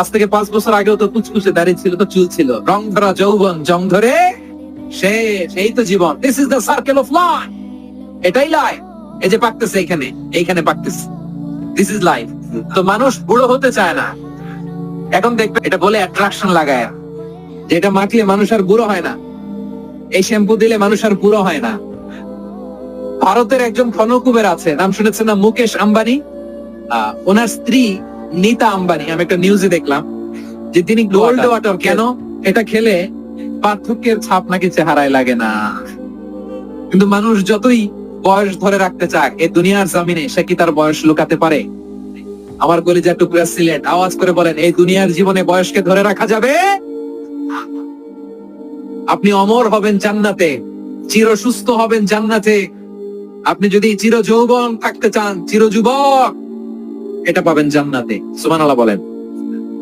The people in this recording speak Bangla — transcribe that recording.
আজ থেকে পাঁচ বছর আগেও তো কুচকুচে দাঁড়িয়ে ছিল, তো চুল ছিল। রং ধরা যৌবন, জং ধরে তো জীবন। This is the circle of life এটাই লাইফ এই যে পাকতেছে এইখানে এইখানে পাকতেছে। দিস ইজ লাইফ তো মানুষ বুড়ো হতে চায় না। এখন দেখবে এটা বলে অ্যাট্রাকশন লাগায়। যেটা মাখলে মানুষ আর বুড়ো হয় না। এই শ্যাম্পু দিলে মানুষ আর বুড়ো হয় না। ভারতের একজন খনকুবের আছে, নাম শুনেছেন না মুকেশ আম্বানি? ওনার স্ত্রী নীতা আম্বানি আমি একটা নিউজে দেখলাম যে তিনি গোল্ড ওয়াটার কেন? এটা খেলে পার্থক্যের ছাপ নাকি চেহারায় লাগে না। কিন্তু মানুষ যতই বয়স ধরে রাখতে চাক এই দুনিয়ার জামিনে সে কি তার বয়স লুকাতে পারে? আমার কলিজা টুকরা সিলেট আওয়াজ করে বলেন এই দুনিয়ার জীবনে বয়সকে ধরে রাখা যাবে? আপনি অমর হবেন জান্নাতে চির সুস্থ হবেন জান্নাতে। আপনি যদি চির যৌবন থাকতে চান চির যুবক এটা পাবেন জান্নাতে। সুমান আল্লাহ বলেন।